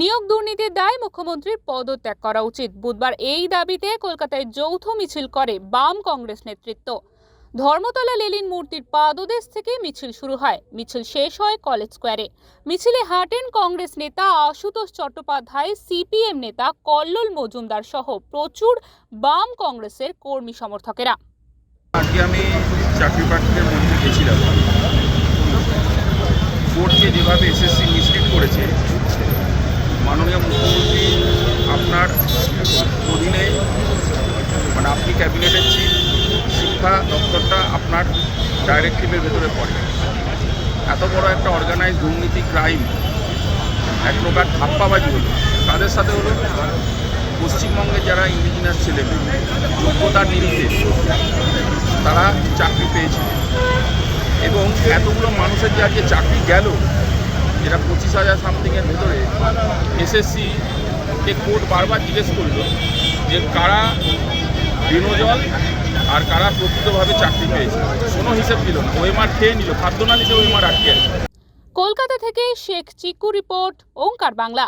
নিয়োগ দুর্নীতির দায় মুখ্যমন্ত্রীর পদত্যাগ করা উচিত। বুধবার এই দাবিতে কলকাতায় যৌথ মিছিল করে বাম কংগ্রেস নেতৃত্ব। ধর্মতলা লেলিন মূর্তির পাদদেশ থেকে মিছিল শুরু হয়। মিছিল শেষ হয় কলেজ স্কোয়ারে। মিছিলে হাঁটেন কংগ্রেস নেতা আশুতোষ চট্টোপাধ্যায়, সিপিএম নেতা কল্লোল মজুমদার সহ প্রচুর বাম কংগ্রেসের কর্মী সমর্থকেরা। আজকে আমি চাকরি প্রার্থীদের মধ্যে গেছিলাম। যেভাবে এসএসসি মিসলিড করেছে ক্যাবিনেটের চিফ শিক্ষা দপ্তরটা আপনার ডাইরেক্টিভের ভেতরে পড়ে। এত বড় একটা অর্গানাইজ দুর্নীতি ক্রাইম এক প্রকার ধাপ্পাবাজি হলো। তাদের সাথে হলো পশ্চিমবঙ্গে যারা ইন্ডিজিনাস ছেলেমেয়ে যোগ্যতার নিরিখে তারা চাকরি পেয়েছে এবং এতগুলো মানুষের যে আজকে চাকরি গেল, যেটা পঁচিশ হাজার সামথিংয়ের ভেতরে, এসএসসি কে কোর্ট বারবার জিজ্ঞেস করল যে কারা বিনোজল আর কারা প্রকৃতভাবে চাকরি পেয়েছে? কোনো হিসেব দিল না। ওএমআর খেয়ে নিল। খাদ্য না নিজে ওই মার আটকে কলকাতা থেকে শেখ চিকু রিপোর্ট, ওঙ্কার বাংলা।